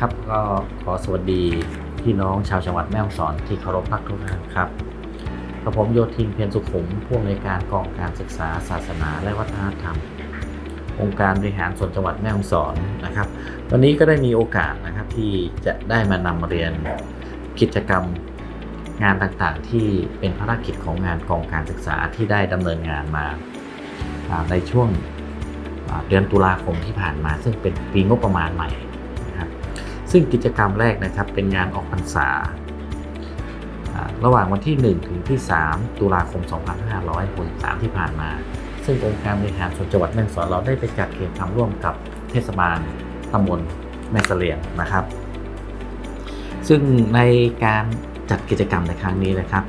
ครับก็ขอสวัสดีพี่น้องชาวจังหวัดแม่ฮ่องสอนที่เคารพรักทุกท่านครับกระผมโยธินเพียรสุขุมผู้อำนวยการกองการศึกษาศาสนาและวัฒนธรรม องค์การบริหารส่วนจังหวัดแม่ฮ่องสอนนะครับ วันนี้ก็ได้มีโอกาสนะครับที่จะได้มานำเรียนกิจกรรมงานต่างๆ ที่เป็นภารกิจของงานกองการศึกษาที่ได้ดำเนินงานมาในช่วงเดือนตุลาคมที่ผ่านมา ซึ่งเป็นปีงบประมาณใหม่ ซึ่งกิจกรรมแรกนะครับเป็นงานออกพรรษา ระหว่างวันที่ 1 ถึงที่ 3 ตุลาคม 2563 ที่ผ่านมา ซึ่งองค์การบริหารส่วนจังหวัดแม่ฮ่องสอนเราได้ไปจัดกิจกรรมร่วมกับเทศบาลตำบลแม่เสลียงนะครับ ซึ่งในการจัดกิจกรรมในครั้งนี้นะครับ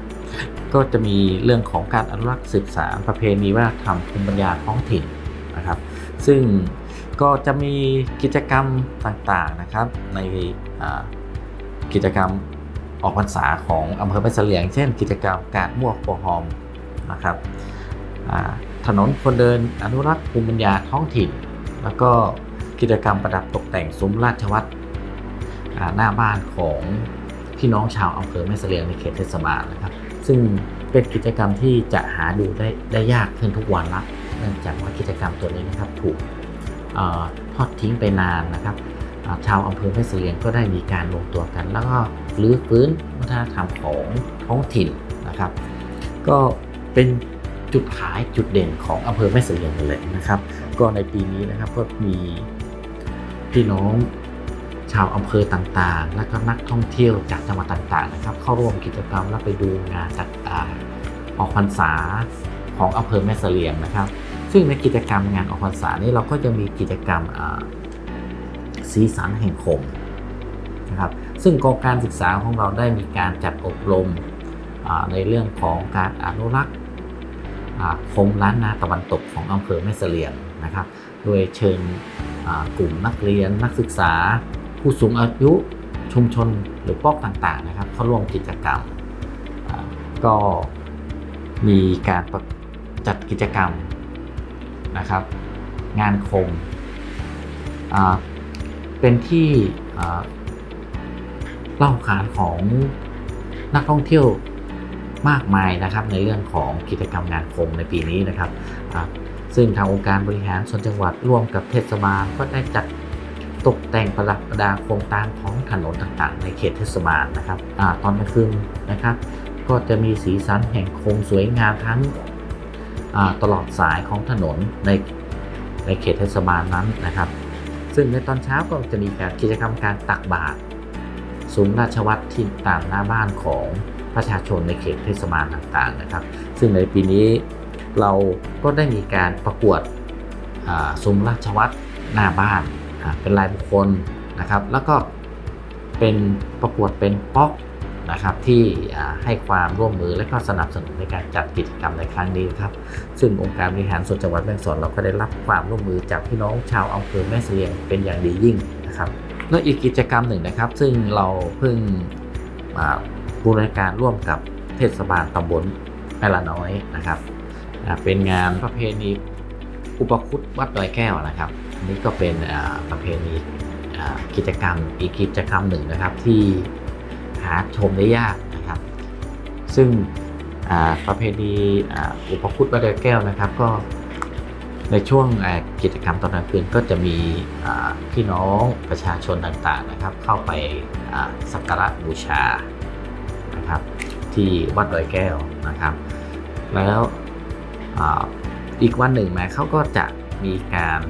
ก็จะมีเรื่องของการอนุรักษ์สืบสานประเพณีวัฒนธรรมภูมิปัญญาท้องถิ่นนะครับ ซึ่ง ก็จะมีกิจกรรมต่างๆนะครับในกิจกรรมออกพรรษาของอำเภอแม่เสลียง เช่น กิจกรรมการมั่วโปหอมนะครับถนนคนเดินอนุรักษ์ภูมิปัญญาท้องถิ่น แล้วก็กิจกรรมประดับตกแต่งซุ้มราชวัตรหน้าบ้านของพี่น้องชาวอำเภอแม่เสลียงในเขตเทศบาลนะครับ ซึ่งเป็นกิจกรรมที่จะหาดูได้ได้ยากขึ้นทุกวันละเนื่องจากว่ากิจกรรมตัวนี้นะครับถูก ทอดทิ้งไปนานนะครับชาวอำเภอแม่เสลียงก็ได้มีการรวมตัวกัน แล้วก็รื้อฟื้นวัฒนธรรมของท้องถิ่นนะครับ ก็เป็นจุดขายจุดเด่นของอำเภอแม่เสลียงเลยนะครับ ก็ในปีนี้นะครับก็มีพี่น้องชาวอำเภอต่างๆ และก็นักท่องเที่ยวจากจังหวัดต่างๆนะครับ เข้าร่วมกิจกรรมและไปดูงานต่างๆออกพรรษาของอำเภอแม่เสลียงนะครับ ซึ่งในกิจกรรมงานออกพรรษานี้เราก็จะมีกิจกรรมสีสันแห่งคมนะครับซึ่งกองการศึกษาของเราได้มีการจัดอบรมในเรื่องของการอนุรักษ์คมล้านนาตะวันตกของอำเภอแม่เสลียงนะครับ โดยเชิญกลุ่มนักเรียนนักศึกษา ผู้สูงอายุชุมชนหรือพวกต่างๆนะครับเข้าร่วมกิจกรรม ก็มีการจัดกิจกรรม นะครับ งานคมเป็นที่เล่าขานของนักท่องเที่ยวมากมายนะครับในเรื่องของกิจกรรมงานคมในปีนี้นะครับ ซึ่งทางองค์การบริหารส่วนจังหวัดร่วมกับเทศบาลก็ได้จัดตกแต่งประดับประดาโครงตามท้องถนนต่างๆ ในเขตเทศบาลนะครับอตอนกลางคืนนะครับ ก็จะมีสีสันแห่งโคมสวยงามทั้ง ตลอดสายของถนนในในเขตเทศบาลนั้นนะครับ ซึ่งในตอนเช้าก็จะมีการกิจกรรมการตักบาตรซุ้มราชวัตรที่ตามหน้าบ้านของประชาชนในเขตเทศบาลต่างๆนะครับ ซึ่งในปีนี้เราก็ได้มีการประกวดซุ้มราชวัตรหน้าบ้านเป็นรายบุคคลนะครับ แล้วก็เป็นประกวดเป็นป๊อก นะครับที่ให้ความร่วมมือและก็สนับสนุนในการจัดกิจกรรมในครั้งนี้ครับ ซึ่งองค์การบริหารส่วนจังหวัดแม่ฮ่องสอนเราก็ได้รับความร่วมมือจากพี่น้องชาวอำเภอแม่เสลียงเป็นอย่างดียิ่งนะครับแล้วอีกกิจกรรมหนึ่งนะครับ ซึ่งเราเพิ่งบูรณาการร่วมกับเทศบาลตำบลแม่ละน้อยนะครับเป็นงานประเพณีอุปคุตวัดดอยแก้วนะครับอันนี้ก็เป็นประเพณีกิจกรรมอีกกิจกรรมหนึ่งนะครับที่าชมได้ยากนะครับ ซึ่งประเพณีอุปคุตวัดดอยแก้วนะครับก็ในช่วงกิจกรรมตอนกลางคืนก็จะมีพี่น้องประชาชนต่างๆนะครับ เข้าไปสักการะบูชานะครับ ที่วัดดอยแก้วนะครับ แล้วอ,อีกวันหนึ่งมาเขาก็จะมีการ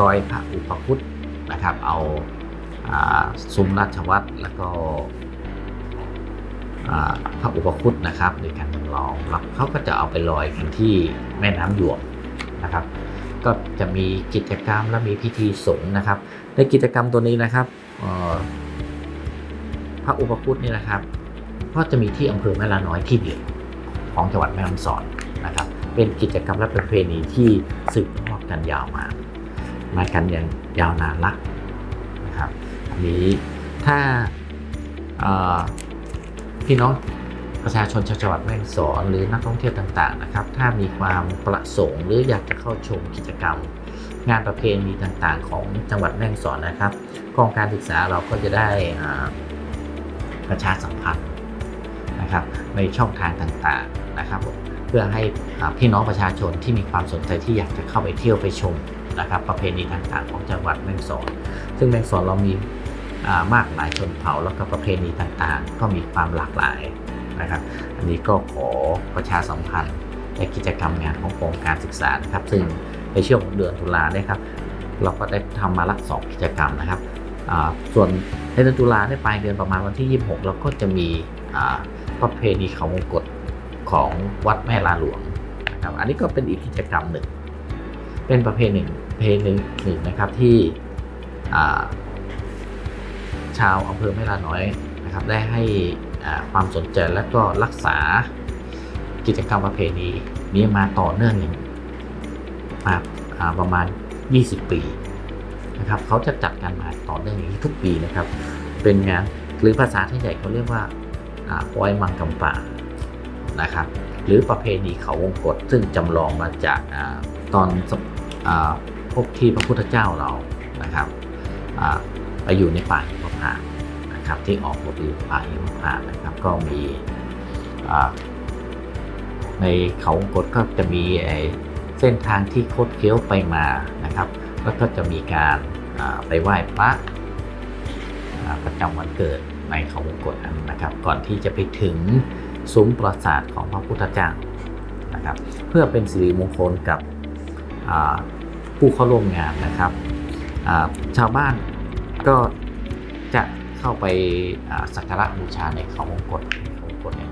รอยพระอุปคุตนะครับ เอา ซุ้มราชวัตรแล้วก็พระอุปคุตนะครับในการจำลองแล้วเขาก็จะเอาไปลอยกันที่แม่น้ำหยวกนะครับ ก็จะมีกิจกรรมและมีพิธีสงฆ์นะครับ ในกิจกรรมตัวนี้นะครับพระอุปคุตนี่นะครับก็จะมีที่อำเภอแม่ลาน้อยที่เดียวของจังหวัดแม่ฮ่องสอนนะครับ เป็นกิจกรรมและประเพณีที่สืบทอดกันยาวมา มากันอย่างยาวนานละ นี้ ถ้าพี่น้องประชาชนชาวจังหวัดแม่ฮ่องสอนหรือนักท่องเที่ยวต่างๆนะครับ ถ้ามีความประสงค์ หรืออยากจะเข้าชมกิจกรรม งานประเพณีต่างๆ ของจังหวัดแม่ฮ่องสอนนะครับกองการศึกษาเราก็จะได้ประชาสัมพันธ์นะครับในช่องทางต่างๆนะครับเพื่อให้พี่น้องประชาชนที่มีความสนใจที่อยากจะเข้าไปเที่ยวไปชมนะครับ ประเพณีต่างๆ ของจังหวัดแม่ฮ่องสอน ซึ่งแม่ฮ่องสอนเรามี มากหลายชนเผ่าแล้วก็ประเพณีต่างๆ ก็มีความหลากหลายนะครับอันนี้ก็ขอประชาสัมพันธ์ในกิจกรรมงานของกองการศึกษานะครับ ซึ่งในช่วงเดือนตุลาเนี่ยครับเราก็ได้ทำมาลักสองกิจกรรมนะครับส่วนในเดือนตุลาในยปลายเดือนประมาณวันที่ 26 เราก็จะมีประเพณีเขาวงกตของวัดแม่ลาหลวงนะครับอันนี้ก็เป็นอีกกิจกรรมหนึ่ง เป็นประเพณีหนึ่งเพลงหนึ่งหนึ่งนะครับที่ ชาวอำเภอแม่ลาน้อยนะครับได้ให้ความสนใจและก็รักษากิจกรรมประเพณีนี้มาต่อเนื่องอย่างมาประมาณ 20 ปีนะครับเขาจะจัดกันมาต่อเนื่องอย่างนี้ทุกปีนะครับ เป็นงานหรือภาษาที่ใหญ่เขาเรียกว่าอ่าปอยมังกำป่านะครับ หรือประเพณีเขาวงกฏซึ่งจำลองมาจากอตอนอพวกที่พระพุทธเจ้าเรานะครับอไปอยู่ในป่า หิมพานต์นะครับที่ออกบทอยู่ป่าหิมพานต์นะครับก็มีในเขากฏก็จะมีเส้นทางที่คดเคี้ยวไปมานะครับแล้วก็จะมีการไปไหว้พระประจำวันเกิดในเขาวงกฏนั้นนะครับ ก่อนที่จะไปถึงซุ้มปราสาทของพระพุทธเจ้านะครับ เพื่อเป็นสิริมงคลกับผู้เข้าร่วมงานนะครับชาวบ้านก็ จะเข้าไปสักการะบูชาในเขาวงกฏเขาวงกฏเนี่ย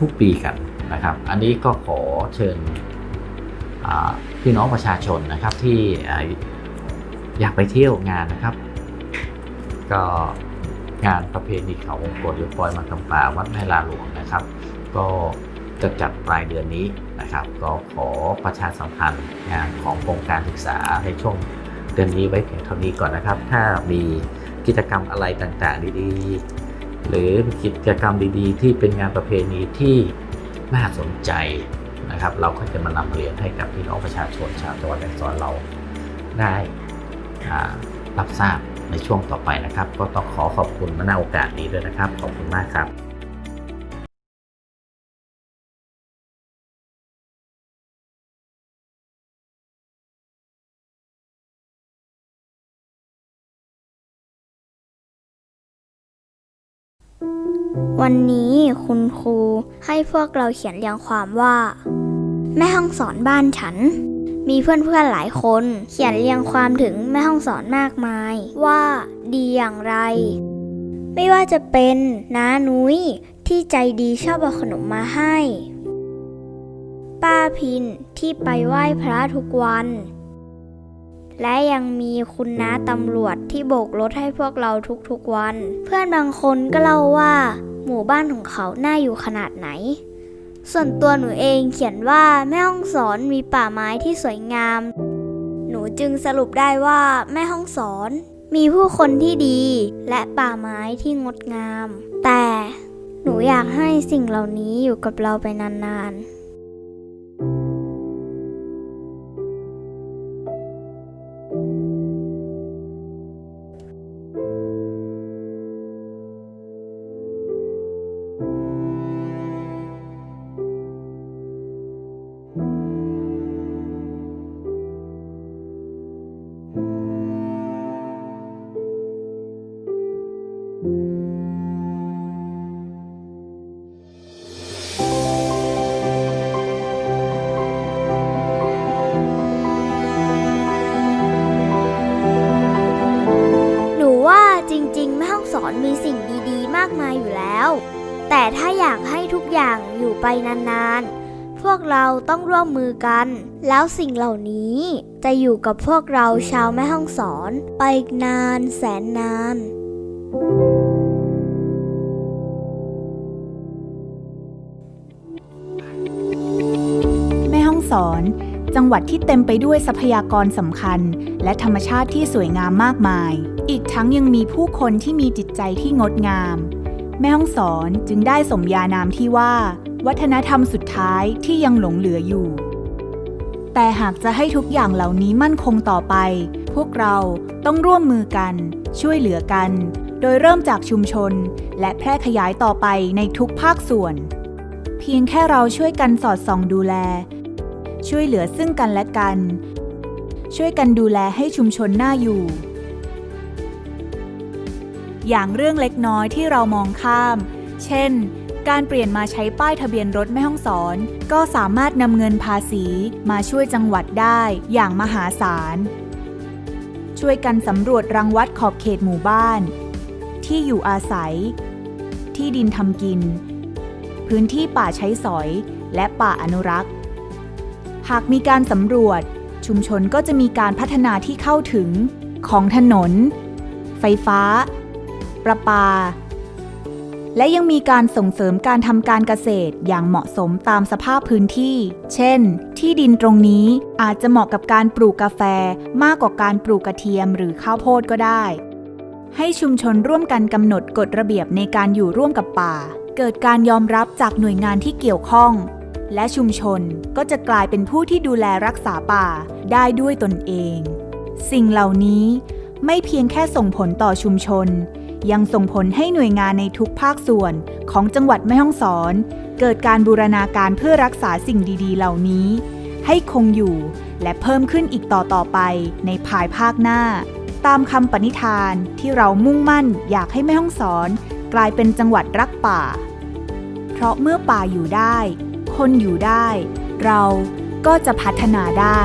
ทุกๆปีกันนะครับ อันนี้ก็ขอเชิญพี่น้องประชาชนนะครับที่อยากไปเที่ยวงานนะครับ ก็งานประเพณีเขาวงกฏหรือปอยมันคำป่าวัดแม่ลาหลวงนะครับ ก็จะจัดปลายเดือนนี้นะครับ ก็ขอประชาสัมพันธ์งานของโครงการศึกษาในช่วง เดือนนี้ไว้เพียงเท่านี้ก่อนนะครับ ถ้ามีกิจกรรมอะไรต่างๆ ดีๆ หรือกิจกรรมดีๆ ที่เป็นงานประเพณีที่น่าสนใจนะครับ เราก็จะมานำเรียนให้กับพี่น้องประชาชนชาวจังหวัดแม่สอนเราได้รับทราบในช่วงต่อไปนะครับ ก็ต้องขอขอบคุณมาณโอกาสนี้ด้วยนะครับ ขอบคุณมากครับ วันนี้คุณครูให้พวกเราเขียนเรียงความว่า แม่ห้องสอนบ้านฉัน มีเพื่อนๆหลายคน เขียนเรียงความถึงแม่ห้องสอนมากมาย ว่าดีอย่างไร ไม่ว่าจะเป็นน้านุ้ยที่ใจดีชอบเอาขนมมาให้ ป้าพินที่ไปไหว้พระทุกวัน และยังมีคุณน้าตำรวจที่โบกรถให้พวกเราทุกๆวัน เพื่อนบางคนก็เล่าว่า หมู่บ้านของเขาน่าอยู่ขนาดไหน ส่วนตัวหนูเองเขียนว่าแม่ห้องสอนมีป่าไม้ที่สวยงาม หนูจึงสรุปได้ว่าแม่ห้องสอน มีผู้คนที่ดีและป่าไม้ที่งดงาม แต่หนูอยากให้สิ่งเหล่านี้อยู่กับเราไปนานๆ เราต้องร่วมมือกัน แล้วสิ่งเหล่านี้จะอยู่กับพวกเราชาวแม่ห้องสอน ไปอีกนานแสนนานแม่ฮ่องสอนจังหวัดที่เต็มไปด้วยทรัพยากรสำคัญ และธรรมชาติที่สวยงามมากมาย อีกทั้งยังมีผู้คนที่มีจิตใจที่งดงาม แม่ฮ่องสอนจึงได้สมญานามที่ว่า วัฒนธรรมสุดท้ายที่ยังหลงเหลืออยู่ แต่หากจะให้ทุกอย่างเหล่านี้มั่นคงต่อไป พวกเราต้องร่วมมือกัน ช่วยเหลือกัน โดยเริ่มจากชุมชน และแพร่ขยายต่อไปในทุกภาคส่วน เพียงแค่เราช่วยกันสอดส่องดูแล ช่วยเหลือซึ่งกันและกัน ช่วยกันดูแลให้ชุมชนน่าอยู่อย่างเรื่องเล็กน้อยที่เรามองข้าม เช่น การเปลี่ยนมาใช้ป้ายทะเบียนรถแม่ห้องสอน ก็สามารถนำเงินภาษีมาช่วยจังหวัดได้อย่างมหาศาล ช่วยกันสำรวจรังวัดขอบเขตหมู่บ้าน ที่อยู่อาศัย ที่ดินทำกิน พื้นที่ป่าใช้สอยและป่าอนุรักษ์ หากมีการสำรวจ ชุมชนก็จะมีการพัฒนาที่เข้าถึงของถนน ไฟฟ้า ประปา และยังมีการส่งเสริมการทำการเกษตรอย่างเหมาะสมตามสภาพพื้นที่ เช่น ที่ดินตรงนี้อาจจะเหมาะกับการปลูกกาแฟมากกว่าการปลูกกระเทียมหรือข้าวโพดก็ได้ ให้ชุมชนร่วมกันกำหนดกฎระเบียบในการอยู่ร่วมกับป่า เกิดการยอมรับจากหน่วยงานที่เกี่ยวข้อง และชุมชนก็จะกลายเป็นผู้ที่ดูแลรักษาป่าได้ด้วยตนเอง สิ่งเหล่านี้ไม่เพียงแค่ส่งผลต่อชุมชน ยังส่งผลให้หน่วยงานในทุกภาคส่วนของจังหวัดแม่ฮ่องสอน เกิดการบูรณาการเพื่อรักษาสิ่งดีๆ เหล่านี้ ให้คงอยู่และเพิ่มขึ้นอีกต่อต่อไปในภายภาคหน้า ตามคำปณิธานที่เรามุ่งมั่นอยากให้แม่ฮ่องสอน กลายเป็นจังหวัดรักป่า เพราะเมื่อป่าอยู่ได้ คนอยู่ได้ เราก็จะพัฒนาได้